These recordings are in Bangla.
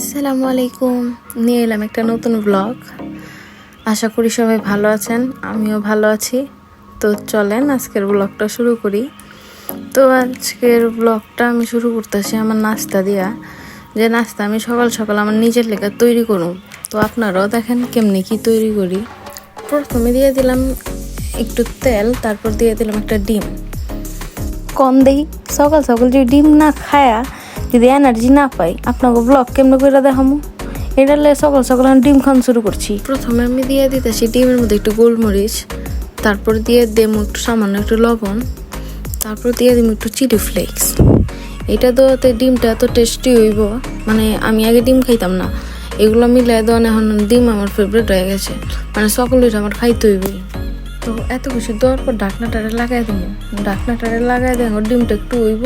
আসসালামু আলাইকুম। নিয়ে এলাম একটা নতুন ব্লগ আশা করি সবাই ভালো আছেন, আমিও ভালো আছি। তো চলেন আজকের ব্লগটা শুরু করি। তো আজকের ব্লগটা আমি শুরু করতেছি আমার নাস্তা দিয়া। যে নাস্তা আমি সকাল সকাল আমার নিজের লেখা তৈরি করুন তো আপনারাও দেখেন কেমনি কি তৈরি করি। প্রথমে দিয়ে দিলাম একটু তেল, তারপর দিয়ে দিলাম একটা ডিম। কম দেই, সকাল সকাল যদি ডিম না খায়া যদি এনার্জি না পাই, আপনাকে ব্লগ কেমন করে দেখামু? এটা সকাল সকাল আমি ডিম খান শুরু করছি। প্রথমে আমি দিয়ে দিতেছি ডিমের মধ্যে একটু গোলমরিচ, তারপর দিয়ে দেবো একটু সামান্য একটু লবণ, তারপর দিয়ে দিব একটু চিলি ফ্লেক্স। এটা দেওয়াতে ডিমটা এত টেস্টি হইব মানে আমি আগে ডিম খাইতাম না। এগুলো মিলাই দেওয়ান এখন ডিম আমার ফেভারিট হয়ে গেছে। মানে সকলের আমার খাইতে হইবই। তো এত কিছু দেওয়ার পর ঢাকনাটারে লাগাই দেবো ঢাকনাটারে লাগাই দেবো ডিমটা একটু হইব।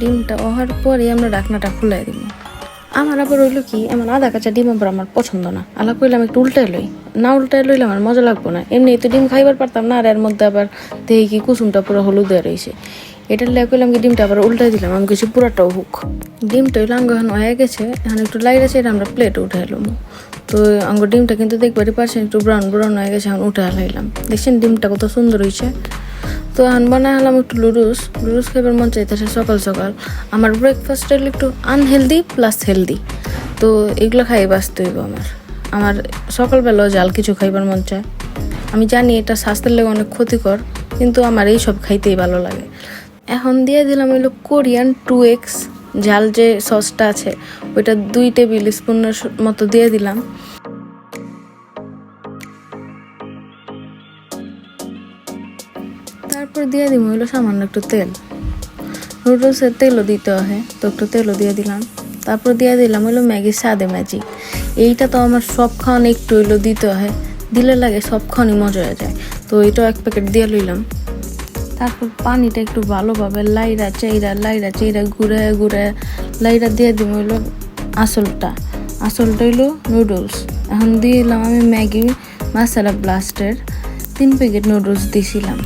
ডিমটা হওয়ার পরে আমরা ঢাকনাটা খুলাই দিব। আমার আবার রইল কি, এমন আধা কাঁচা ডিম আবার আমার পছন্দ না। আলা কইলাম একটু উল্টাই লই। না উল্টাই লইলে আমার মজা লাগবো না। এমনি তো ডিম খাইবার পারতাম না, আর এর মধ্যে আবার দেখি কি কুসুমটা পুরো হলুদ হয়ে রয়েছে এটার লেগে কইলাম কি ডিমটা আবার উল্টাই দিলাম, আমি কিছু পুরাটাও হুক। ডিমটা হইল আঙ্গ এখন হয়ে গেছে, এখন একটু লাইট আছে এটা আমরা প্লেটে উঠে এলাম তো আঙ্গ ডিমটা কিন্তু দেখবারই পারছেন, একটু ব্রাউন ব্রাউন হয়ে গেছে, এখন উঠে হালাইলাম দেখছেন ডিমটা কত সুন্দর হয়েছে তো এখন বানাই হলাম একটু লুডুস। লুডুস খাইবার মন চাইতেছে সকাল সকাল। আমার ব্রেকফাস্ট হলো একটু আনহেলদি প্লাস হেলদি তো এগুলো খাই বাঁচতে হইব আমার। আমার সকালবেলাও জাল কিছু খাইবার মন চায়। আমি জানি এটা স্বাস্থ্যের লেগে অনেক ক্ষতিকর, কিন্তু আমার এই সব খাইতেই ভালো লাগে। এখন দিয়ে দিলাম হইল কোরিয়ান টু এক্স। ঝাল যে সসটা আছে, ওইটা দুই টেবিল স্পুনের মতো দিয়ে দিলাম। দিয়ে দিব হইল সামান্য একটু তেল। নুডলসের তেলও দিতে হয়, তো একটু তেলও দিয়ে দিলাম। তারপর দিয়ে দিলাম হইল ম্যাগি সাদে ম্যাজিক। এইটা তো আমার সব একটু হইল দিতে হয়, দিলে লাগে সব খাওয়ানি মজা হয়ে যায়। তো এইটাও এক প্যাকেট দিয়ে লইলাম। তারপর পানিটা একটু ভালোভাবে লাইরা চাইরা লাইরা চাইরা ঘুরে ঘুরে লাইরা দিয়ে দিব হইল আসলটা আসলটা হইল নুডলস এখন দিলাম আমি ম্যাগি মশলা ব্লাস্টের। তিন প্যাকেট নুডলস দিছিলাম।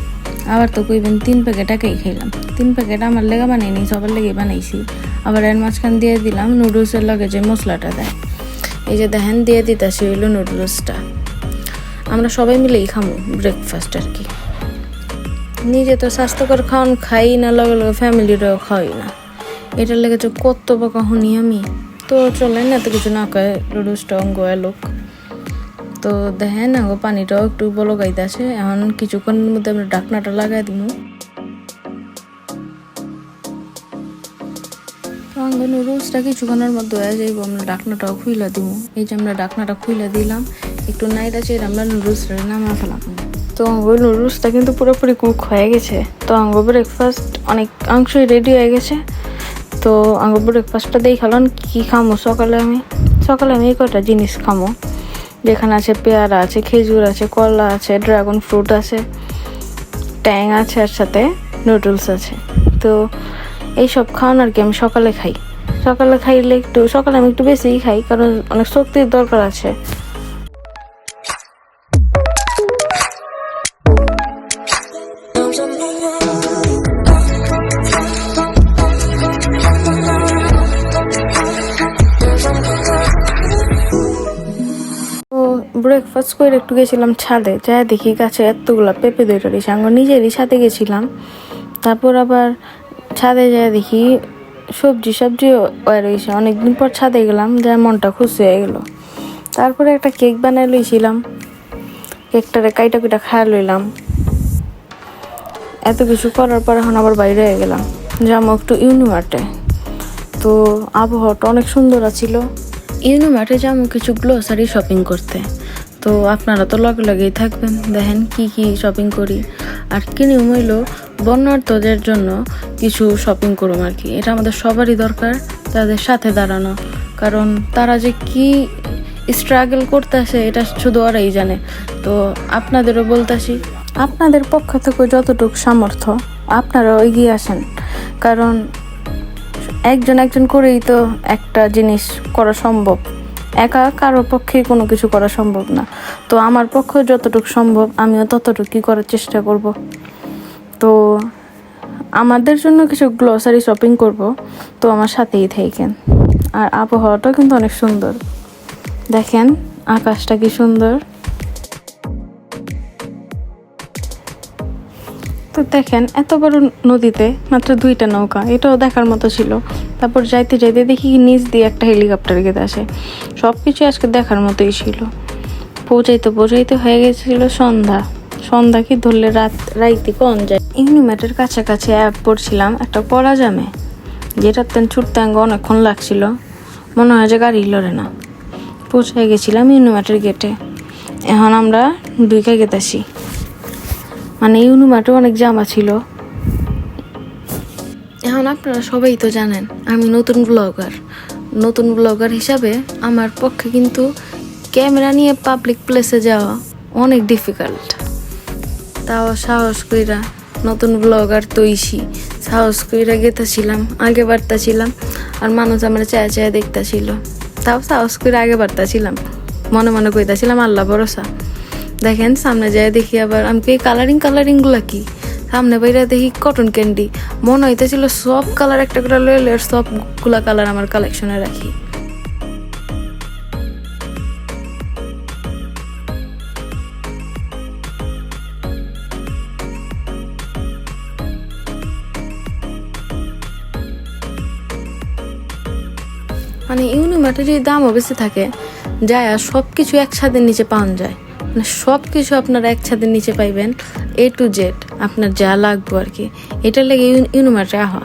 আবার তো কইবেন তিন প্যাকেট একাই খাইলাম। তিন প্যাকেট আমার লেগে বানাইনি সবার লেগে বানাইছি। আবার এর মাঝখান দিয়ে দিলাম নুডলসের লগে যে মশলাটা দেয়। এই যে দেখেন, দিয়ে দিতেছি হইল নুডলসটা। আমরা সবাই মিলেই খামো ব্রেকফাস্ট আর কি। নিজে তো স্বাস্থ্যকর খাওয়ান খাই না, লগে লগে ফ্যামিলিরও খাওয়াই না। এটার লেগে যে কত বা কখনই আমি। তো চলেন, এত কিছু না কয় নুডলসটা অঙ্গ এলোক তো দেখেন আগো পানিটাও একটু বলগাইতে আছে। এখন কিছুক্ষণের মধ্যে আমরা ডাকনাটা লাগাই দিব। তো আঙ্গ কিছুক্ষণের মধ্যে হয়ে যাইব, আমরা ডাকনাটাও খুইলা দিব। এই যে আমরা ডাকনাটা খুইলা দিলাম, একটু নাইরা চেয়ে আমরা নুডলসটা নামা ফেলাম। তো আঙ্গ নুডলসটা কিন্তু পুরোপুরি কুক হয়ে গেছে। তো আঙ্গ ব্রেকফাস্ট অনেক অংশই রেডি হয়ে গেছে। তো আঙ্গ ব্রেকফাস্টটা দেখালাম, কী খামো সকালে আমি? সকালে আমি এই কয়টা জিনিস খামো? যেখানে আছে পেয়ারা আছে, খেজুর আছে কলা আছে ড্রাগন ফ্রুট আছে, ট্যাং আছে আর সাথে নুডলস আছে। তো এই সব খাওয়ান আর কি আমি সকালে খাই। সকালে খাইলে একটু সকালে আমি একটু বেশিই খাই, কারণ অনেক শক্তির দরকার আছে। ব্রেকফাস্ট করে একটু গেছিলাম ছাদে। যা দেখি গাছে এতগুলা পেঁপে দইটা আমি নিজেরই ছাদে গেছিলাম। তারপর আবার ছাদে যা দেখি সবজি সবজিও হয়ে রয়েছে। অনেকদিন পর ছাদে গেলাম যা মনটা খুশি হয়ে গেলো। তারপরে একটা কেক বানাই লইছিলাম। কেকটারে কাইটা কুইটা খাওয়া লইলাম। এত কিছু করার পর এখন আবার বাইরে হয়ে গেলাম। যাব একটু ইউনিমার্টে তো আবহাওয়াটা অনেক সুন্দর আছিল। ইউনিমার্টে যাব কিছু গ্লোসারি শপিং করতে। তো আপনারা তো লগে লগেই থাকবেন। দেখেন কি কি শপিং করি। আর কিনে মইল বন্যার্থদের জন্য কিছু শপিং করুম আর কি। এটা আমাদের সবারই দরকার, তাদের সাথে দাঁড়ানো। কারণ তারা যে কি স্ট্রাগল করতেছে, এটা শুধু ওরাই জানে। তো আপনাদেরও বলতাছি। আপনাদের পক্ষ থেকে যতটুকু সামর্থ্য, আপনারাও এগিয়ে আসেন। কারণ একজন একজন করেই তো একটা জিনিস করা সম্ভব। একা কারও পক্ষে কোনো কিছু করা সম্ভব না। তো আমার পক্ষে যতটুকু সম্ভব, আমিও ততটুকুই করার চেষ্টা করব। তো আমাদের জন্য কিছু গ্লোসারি শপিং করব। তো আমার সাথেই থাকেন। আর আবহাওয়াটাও কিন্তু অনেক সুন্দর। দেখেন, আকাশটা কি সুন্দর। তো দেখেন, এত বড় নদীতে মাত্র দুইটা নৌকা, এটাও দেখার মতো ছিল। তারপর যাইতে যাইতে দেখি নিচ দিয়ে একটা হেলিকপ্টার গেতে আসে। সব কিছু আজকে দেখার মতোই ছিল। পৌঁছাইতে পৌঁছাইতে হয়ে গেছিল সন্ধ্যা। সন্ধ্যা কি ধরলে রাত, রাইতে কন যায়? ইউনিমেটের কাছাকাছি অ্যাপ পড়ছিলাম একটা পড়া জামে যেটার তেন ছুটতে আঙ্গ অনেকক্ষণ লাগছিল। মনে হয় যে গাড়ি লড়ে না। পৌঁছে গেছিলাম ইউনিমেটের গেটে। এখন আমরা দুইকা গেতেছি মানে ইউনিমার্টে অনেক জামা ছিল। এখন আপনারা সবাই তো জানেন, আমি নতুন ব্লগার নতুন ব্লগার হিসাবে আমার পক্ষে কিন্তু ক্যামেরা নিয়ে পাবলিক প্লেসে যাওয়া অনেক ডিফিকাল্ট তাও সাহস কইরা নতুন ব্লগার তৈছি সাহস কইরা গেতেছিলাম, আগে বাড়তাছিলাম, আর মানুষ আমরা চায় চায় দেখতেছিল। তাও সাহস করে আগে বাড়তাছিলাম। মনে মনে কইতাছিলাম, আল্লাহ ভরসা। দেখেন, সামনে যায় দেখি আবার আমি কি কালারিং কালারিংগুলা কি? সামনে বাইরে দেখি কটন ক্যান্ডি মনে হইতেছিল সব কালার একটা করে লইলে সবগুলা কালার আমার কালেকশনে রাখি। মানে ইউনিমার্টে যদি দামও বেশি থাকে যায় আর সব কিছু একসাথে নিচে পাওয়া যায়। মানে সব কিছু আপনারা ছাদের নিচে পাইবেন এ টু জেড আপনার যা লাগবে আর কি। এটার লেগে ইউনিমার্টে আহা।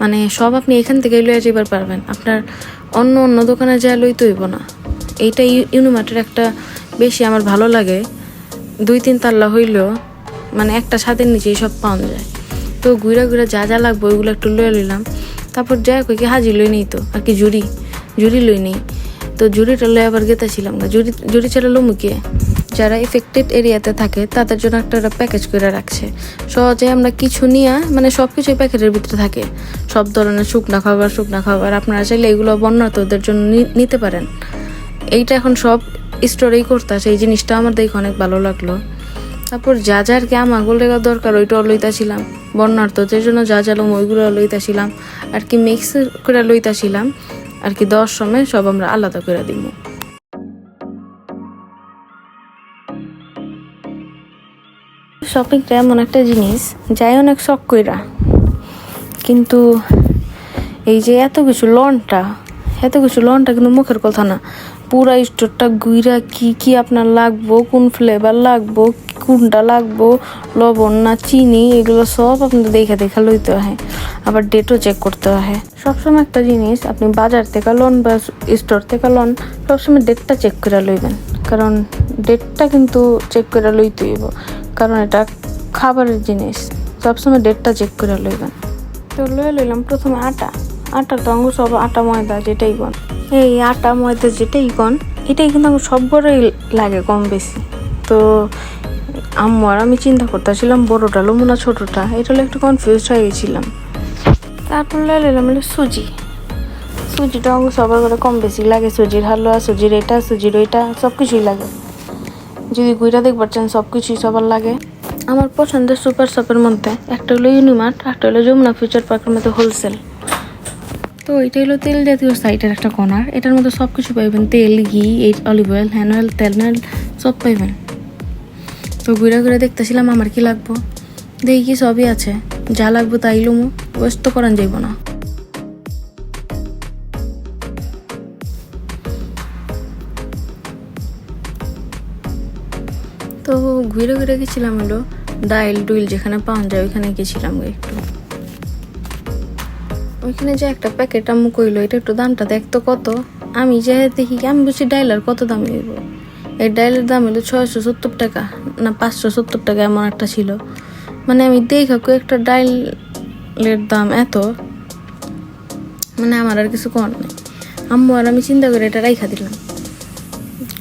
মানে সব আপনি এখান থেকে লইয়া যাবার পারবেন। আপনার অন্য অন্য দোকানে যা লই হইব না। এইটা ইউনিমার্টের একটা বেশি আমার ভালো লাগে। দুই তিন তাল্লা হইলেও মানে একটা ছাদের নিচেই সব পাওয়া যায়। তো ঘুরা ঘুরা যা যা লাগবে ওইগুলো একটু লয়ে লইলাম। তারপর যাই কই কি হাজি লই নেই তো। আর কি জুড়ি জুড়ি লই নেই। তো জুড়িটা লয়ে আবার গেতেছিলাম না জুড়ি জুড়ি ছেড়ে লমুকে যারা এফেক্টেড এরিয়াতে থাকে, তাদের জন্য একটা ওরা প্যাকেজ করে রাখছে। সহজে আমরা কিছু নিয়ে মানে সব কিছুই প্যাকেটের ভিতরে থাকে। সব ধরনের শুকনা খাবার শুকনা খাবার, আপনারা চাইলে এগুলো বন্যাতদের জন্য নিতে পারেন। এইটা এখন সব স্টোরেই করতেছে, এই জিনিসটা আমার দেখে অনেক ভালো লাগল। তারপর যা যা আর কি আমার আমাগুলো লেগা দরকার ওইটাও লইতাছিলাম। বন্যার্থদের জন্য যা যা লম, ওইগুলো লইতাছিলাম। আর কি মিক্স করে লইতাছিলাম। আর কি দশ সময় সব আমরা আলাদা করে দিব শপিংটা এমন একটা জিনিস, যাই অনেক শখ কইরা। কিন্তু এই যে এত কিছু লনটা, এত কিছু লনটা কিন্তু মুখের কথা না। পুরা স্টোরটা গুইরা কি কি আপনার লাগবো, কোন ফ্লেভার লাগবো, কোনটা লাগবো, লবণ না চিনি, এগুলো সব আপনার দেখে দেখা লইতে হয়। আবার ডেটও চেক করতে হয়। সবসময় একটা জিনিস, আপনি বাজার থেকে লোন বা স্টোর থেকে লোন, সবসময় ডেটটা চেক করে লইবেন। কারণ ডেটটা কিন্তু চেক করে লইতে হইব। কারণ এটা খাবারের জিনিস। সবসময় ডেটটা চেক করে লইবেন। তো লয়ে লইলাম প্রথমে আটা। আটা তো আঙ্গুর সব আটা ময়দা যেটাই কন এই আটা ময়দা যেটাই কন এটাই কিন্তু আমার সব বড়ই লাগে কম বেশি। তো আম্মু আর আমি চিন্তা করতেছিলাম, বড়টা লোমো না ছোটোটা? এটা একটু কনফিউজ হয়ে গেছিলাম। তারপর লয়ে লইলাম হলো সুজি। সুজিটা আঙ্গুর সবার করে কম বেশি লাগে। সুজির হালুয়া, সুজির এটা, সুজির ওইটা সব কিছুই লাগে। যদি গুইরা দেখবার চান সব কিছুই সবার লাগে। আমার পছন্দের সুপার শপের মধ্যে একটা হলো ইউনিমার্ট একটা হলো যমুনা ফিউচার পার্কের মধ্যে হোলসেল। তো এটা হলো তেল জাতীয় সাইটের একটা কর্নার। এটার মধ্যে সব কিছু পাইবেন, তেল, ঘি, এই অলিভ অয়েল হ্যান্ড অয়েল তেল নাল সব পাইবেন। তো ঘুরে ঘুরে দেখতেছিলাম আমার কি লাগবো। দেখি কি সবই আছে। যা লাগবো তাই লুমু, ওয়েস্ট তো করান যাইব না। ঘুরে ঘুরে গেছিলাম হলো ডাইল ডুইল যেখানে পাওয়া যায় ওইখানে গেছিলাম একটু। ওইখানে যে একটা প্যাকেট আম্মু কইলো, এটা একটু দামটা দেখতো কত? আমি যে দেখি আমি বুঝছি ডাইলার কত দাম হইব? এই ডাইলের দাম হলো ছয়শো সত্তর টাকা না পাঁচশো সত্তর টাকা এমন একটা ছিল। মানে আমি দেখা একটা ডাইলের দাম এত? মানে আমার আর কিছু কর নেই। আম্মু আর আমি চিন্তা করে এটা রাইখা দিলাম।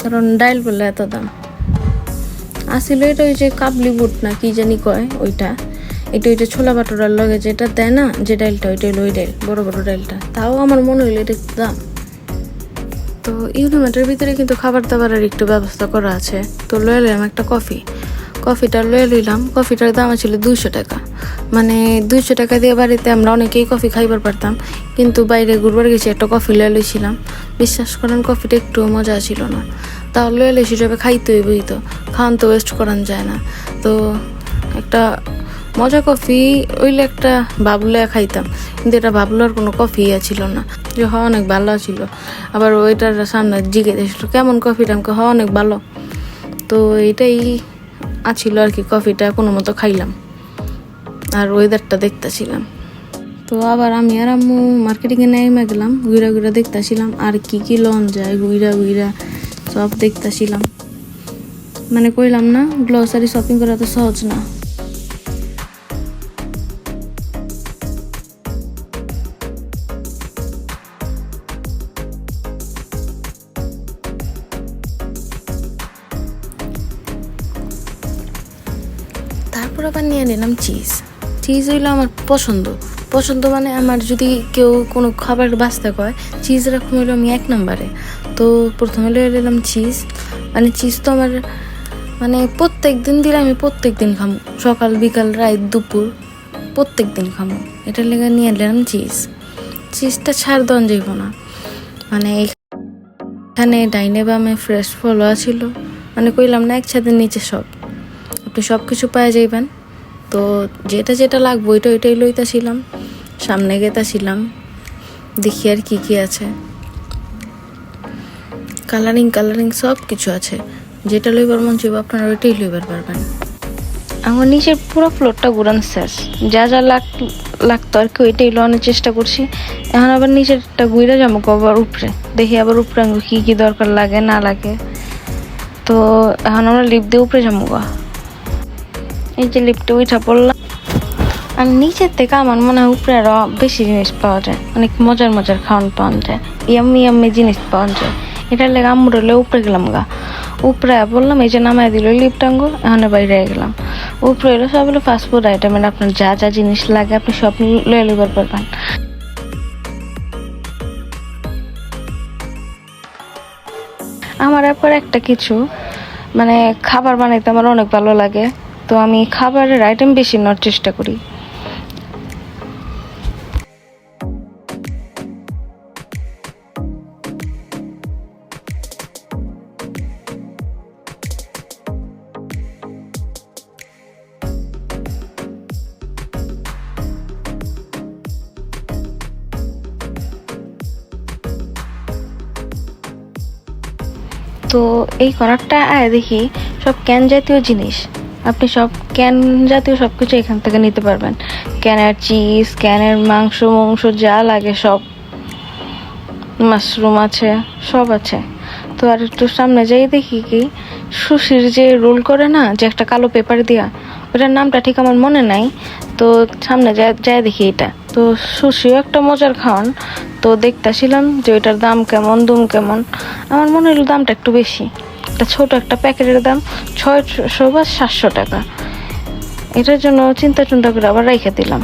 কারণ ডাইল বললে এত দাম। আসলে এটা ওই যে কাবলি বুট না কি জানি কয় ওইটা। এটা ওই যে ছোলা বাটোরার লগে যেটা দেয় না, যে ডাইলটা ওইটা হলো ওই ডাইল বড় বড় ডাইলটা তাও আমার মনে হইল এটা একটু দাম। তো ইউনিমার্টের ভিতরে কিন্তু খাবার দাবারের একটু ব্যবস্থা করা আছে। তো লয়ে এলাম একটা কফি। কফিটা লয়ে লইলাম, কফিটার দাম ছিল দুইশো টাকা। মানে দুইশো টাকা দিয়ে বাড়িতে আমরা অনেকেই কফি খাইবার পারতাম, কিন্তু বাইরে ঘুরবার গেছি একটা কফি লয়ে লইছিলাম। বিশ্বাস করেন, কফিটা একটু মজা ছিল না। তাও লয়ে লইছি যাবে খাইতে হইবই তো, খাওয়ান তো ওয়েস্ট করান যায় না। তো একটা মজা কফি, ওইলে একটা বাবুলে খাইতাম, কিন্তু এটা বাবুলার কোনো কফি ছিল না, যে হ অনেক ভালো ছিল। আবার ওইটার সামনে জিগে দিয়েছিল, কেমন কফিটা আমাকে হ অনেক ভালো। তো এটাই আছিল আর কি, কফিটা কোনো মতো খাইলাম। আর ওয়েদারটা দেখতেছিলাম। তো আবার আমি আর আম্মু মার্কেটিংয়ে নেমে গেলাম, ঘুরা ঘুরা দেখতেছিলাম, আর কি কি লন যায়, ঘুরা ঘুরা। সব দেখতেছিলাম। মানে কইলাম না গ্লসারি শপিং করা তো সহজ না। তারপর আবার নিয়ে নিলাম চিজ চিজ হইল আমার পছন্দ। পছন্দ মানে আমার যদি কেউ কোনো খাবার বাঁচতে কয় চিজ রাখুন হইল আমি এক নম্বরে। তো প্রথমে লয়ে নিলাম চিজ মানে চিজ তো আমার মানে প্রত্যেক দিন দিলে আমি প্রত্যেক দিন খামো। সকাল, বিকাল, রাত, দুপুর প্রত্যেক দিন খামো। এটার লেগে নিয়ে নিলাম চিজ চিজটা ছাড় দন যাইব না। মানে এখানে ডাইনে বামে ফ্রেশ ফলো ছিল মানে কইলাম না একসাথে নিচে সব। আপনি সব কিছু পাওয়া যাইবেন। তো যেটা যেটা লাগবে, ওইটা ওইটাই লইতাছিলাম, সামনে গেতাছিলাম, দেখি আর কি কি আছে। কালারিং কালারিং সব কিছু আছে। যেটা লইবার মন চাইব আপনারা ওইটাই লইবার পারবেন। আমার নিচের পুরো ফ্লোরটা ঘুরান শেষ। যা যা লাগ লাগতো আর কি, ওইটাই লোনের চেষ্টা করছি। এখন আবার নিচেরটা ঘুরে যাব আবার উপরে। দেখি আবার উপরে কি কি দরকার লাগে, না লাগে। তো এখন আমরা লিফট দিয়ে উপরে যাব গা। এই যে লিফটে উঠা পড়লাম। আর নিচের থেকে আমার মনে হয় উপরে আরও বেশি জিনিস পাওয়া যায়। অনেক মজার মজার খাওয়ান পাওয়া যায়। ইয়াম্মি ইয়াম্মি জিনিস পাওয়া যায়। এটার লেগে আম্মুর হলে উপরে গেলাম গা। উপরে বললাম, এই যে নামাই দিল লিফটাঙ্গ এখানে বাইরে গেলাম। উপরে এলো সব হলো ফাস্টফুড আইটেম মানে আপনার যা যা জিনিস লাগে আপনি সব লয়ে লিবার পারবেন। আমার একবার একটা কিছু মানে খাবার বানাইতে আমার অনেক ভালো লাগে। তো আমি খাবারের আইটেম বেশি নেওয়ার চেষ্টা করি। তো এই করারটা আয় দেখি সব ক্যান জাতীয় জিনিস। আপনি সব ক্যান জাতীয় সব কিছু এখান থেকে নিতে পারবেন। ক্যানের চিজ ক্যানের মাংস মাংস, যা লাগে সব। মাশরুম আছে, সব আছে। তো আর একটু সামনে যাই দেখি কি, সুশির যে রোল করে না, যে একটা কালো পেপার দিয়া, ওটার নামটা ঠিক আমার মনে নাই। তো সামনে যায় দেখি এটা। তো সুশিও একটা মজার খাওয়ান। তো দেখতেছিলাম যে ওইটার দাম কেমন, দুম কেমন। আমার মনে হলো দামটা একটু বেশি। একটা ছোট একটা প্যাকেটের দাম ছয়শো বা সাতশো টাকা। এটার জন্য চিন্তা চিন্তা করে আবার রেখে দিলাম।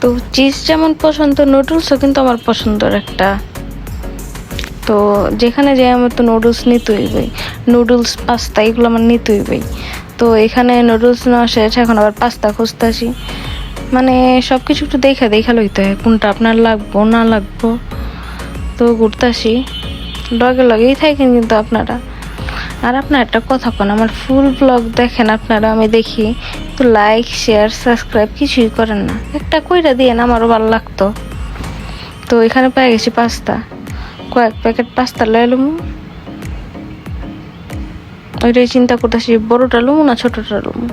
তো চিজ যেমন পছন্দ, নুডলসও কিন্তু আমার পছন্দের একটা। তো যেখানে যাই আমার তো নুডলস নিতে হইবেই নুডলস, পাস্তা, এগুলো আমার নিতে হইবেই তো এখানে নুডলস নেওয়া শেষ এখন আবার পাস্তা খুঁজতেছি। মানে সব কিছু একটু দেখা দেখা লইতে হয়, কোনটা আপনার লাগবো, না লাগবো। তো ঘুরতাছি। লগে লগেই থাকেন কিন্তু আপনারা। আর আপনার একটা কথা কোন, আমার ফুল ব্লগ দেখেন আপনারা, আমি দেখি। তো লাইক শেয়ার সাবস্ক্রাইব কিছুই করেন না। একটা কইরা দিয়ে আমারও ভালো লাগতো। তো এখানে পেয়ে গেছি পাস্তা। কয়েক প্যাকেট পাস্তা লাইলুম লুমু। ওইটাই চিন্তা করতেছি, বড়টা লুমু না ছোটটা লুমু?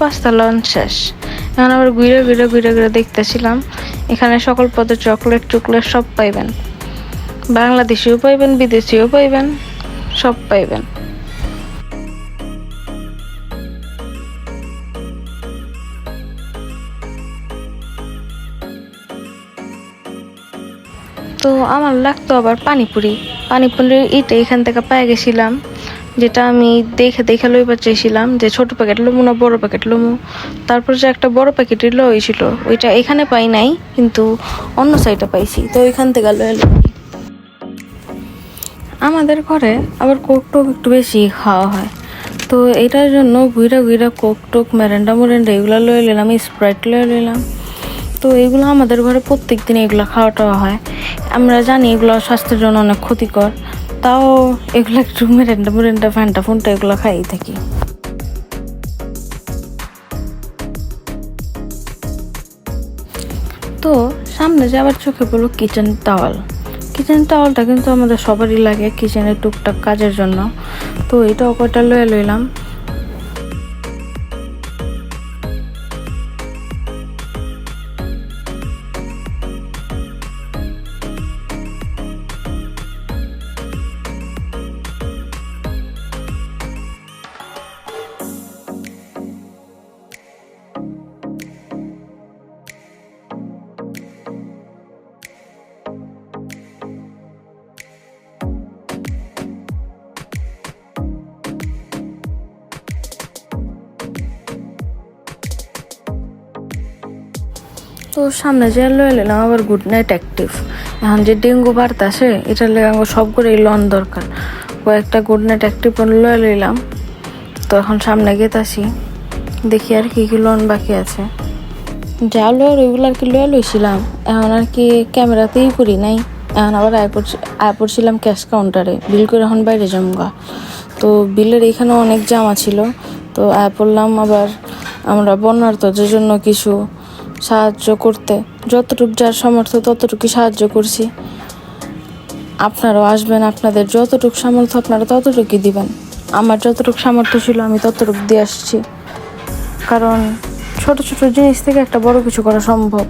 পাস্তা লঞ্চ শেষ। এখন আবার ঘুরে ঘুরে ঘুরে ঘুরে দেখতেছিলাম, এখানে সকল পদে চকলেট টুকলেট সব পাইবেন। বাংলাদেশিও পাইবেন, বিদেশিও পাইবেন, সব পাইবেন। তো আমার লাগতো আবার পানিপুরি। পানিপুরি ইটা এখান থেকে পেয়ে গেছিলাম। যেটা আমি দেখে দেখে লইবার চাইছিলাম যে ছোট প্যাকেট লমু না বড় প্যাকেট লমু। তারপর যে একটা বড় প্যাকেটের লইছিল ওইটা এখানে পাই নাই, কিন্তু অন্য সাইডে পাইছি। তো ওইখান থেকে লয়ে আমাদের ঘরে আবার কোক টোক একটু বেশি খাওয়া হয়। তো এটার জন্য ঘুরা ঘুরা কোক টোক মেরেন্ডা মোরেন্ডা এগুলো লয়ে নিলাম স্প্রাইট লয়ে নিলাম। তো এগুলো আমাদের ঘরে প্রত্যেক দিন এগুলো খাওয়া টাওয়া হয়। আমরা জানি এগুলো স্বাস্থ্যের জন্য অনেক ক্ষতিকর। তাও এগুলো একটু মেরেন্ডা মুরেন্ডা ফ্যান্টা ফোনটা এগুলো খাই থাকি। তো সামনে যে আবার চোখে পড়ল কিচেন টাওয়াল কিচেন টাওয়ালটা কিন্তু আমাদের সবারই লাগে কিচেনের টুকটাক কাজের জন্য। তো এটাও কয়টা লয়ে লইলাম। তো সামনে যে লয়ে নিলাম আবার গুড নাইট অ্যাক্টিভ এখন যে ডেঙ্গু বাড়তাছে, এটার লেগে আমার সব করে লন দরকার। কয়েকটা গুড নাইট অ্যাক্টিভ লয়ে নিলাম তো এখন সামনে গেতাছি। দেখি আর কি কি লোন বাকি আছে। যা লয়ার ওইগুলো আর কি লয়ে লইছিলাম। এখন আর কি ক্যামেরাতেই করি নাই। এখন আবার আয় পড়ছি, আয় পড়ছিলাম ক্যাশ কাউন্টারে বিল করে এখন বাইরে জমগা। তো বিলের এখানে অনেক জামা ছিল। তো আয় পড়লাম আবার আমরা বন্যার্থদের জন্য কিছু সাহায্য করতে। যতটুকু যার সামর্থ্য ততটুকু সাহায্য করছি। আপনারাও আসবেন, আপনাদের যতটুকু সামর্থ্য আপনারা ততটুকুই দিবেন। আমার যতটুকু সামর্থ্য ছিল, আমি ততটুকু দিয়ে আসছি। কারণ ছোট ছোট জিনিস থেকে একটা বড় কিছু করা সম্ভব।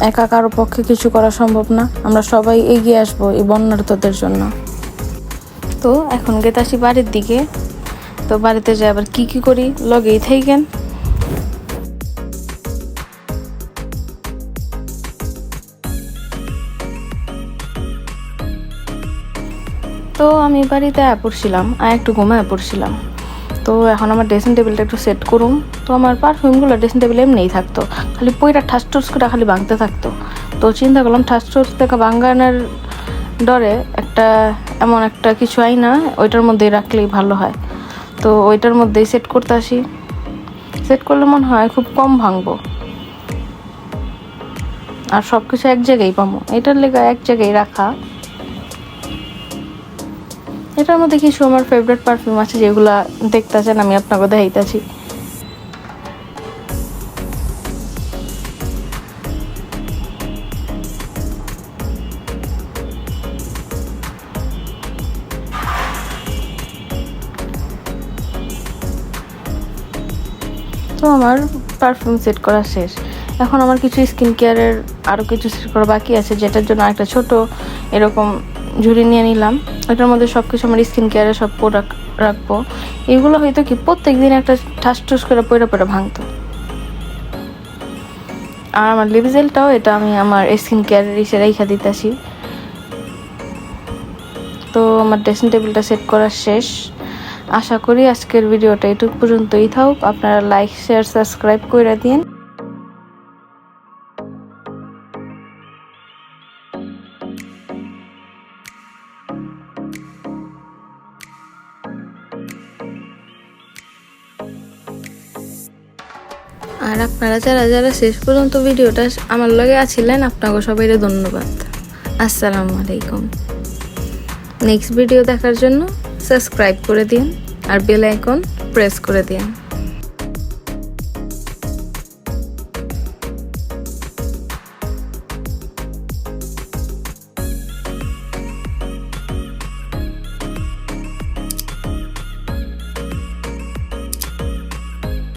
একা কারও পক্ষে কিছু করা সম্ভব না। আমরা সবাই এগিয়ে আসব এই বন্যার্থদের জন্য। তো এখন গেতাসি বাড়ির দিকে। তো বাড়িতে যাই আবার কি কি করি? লগেই থাকেন আমি বাড়িতে পড়ছিলাম আর একটু ঘুমায় পড়ছিলাম তো এখন আমার ড্রেসিং টেবিলটা একটু সেট করুম। তো আমার পারফিউমগুলো ড্রেসিং টেবিল এমনিই থাকতো। খালি পইটা ঠাস টুস করে খালি ভাঙতে থাকতো। তো চিন্তা করলাম ঠাস টুস থেকে ভাঙ্গানোর ডরে একটা এমন একটা কিছু আই না, ওইটার মধ্যেই রাখলেই ভালো হয়। তো ওইটার মধ্যেই সেট করতে আসি। সেট করলে মনে হয় খুব কম ভাঙবো। আর সব কিছু এক জায়গায় পাবো এটার লেগে এক জায়গায় রাখা। এটার মধ্যে কিছু আমার ফেভারিট পারফিউম আছে যেগুলা দেখতেছেন, আমি আপনাকে দেখাইতেছি। তো আমার পারফিউম সেট করা শেষ। এখন আমার কিছু স্কিন কেয়ারের আরও কিছু সেট করা বাকি আছে, যেটার জন্য একটা ছোট এরকম ঝুড়ি নিয়ে নিলাম। এটার মধ্যে সব কিছু আমার স্কিন কেয়ারের সব প্রোডাক্ট রাখব। এগুলো হয়তো কি প্রত্যেক দিন একটা ঠাস ঠুস করে পয়রা পয়রা ভাঙতো। আর আমার লিপ জেলটাও এটা আমি আমার স্কিন কেয়ারের ইসে রেখা দিতেছি। তো আমার ড্রেসিং টেবিলটা সেট করা শেষ। আশা করি আজকের ভিডিওটা এটুকু পর্যন্তই থাকুক। আপনারা লাইক শেয়ার সাবস্ক্রাইব করে দিন আর আপনারা যারা যারা শেষ পর্যন্ত ভিডিওটা আমার লগে আছিলেন, আপনাকে সবাই ধন্যবাদ। আসসালামু আলাইকুম। নেক্সট ভিডিও দেখার জন্য সাবস্ক্রাইব করে দিন আর বেল আইকন প্রেস করে দিন।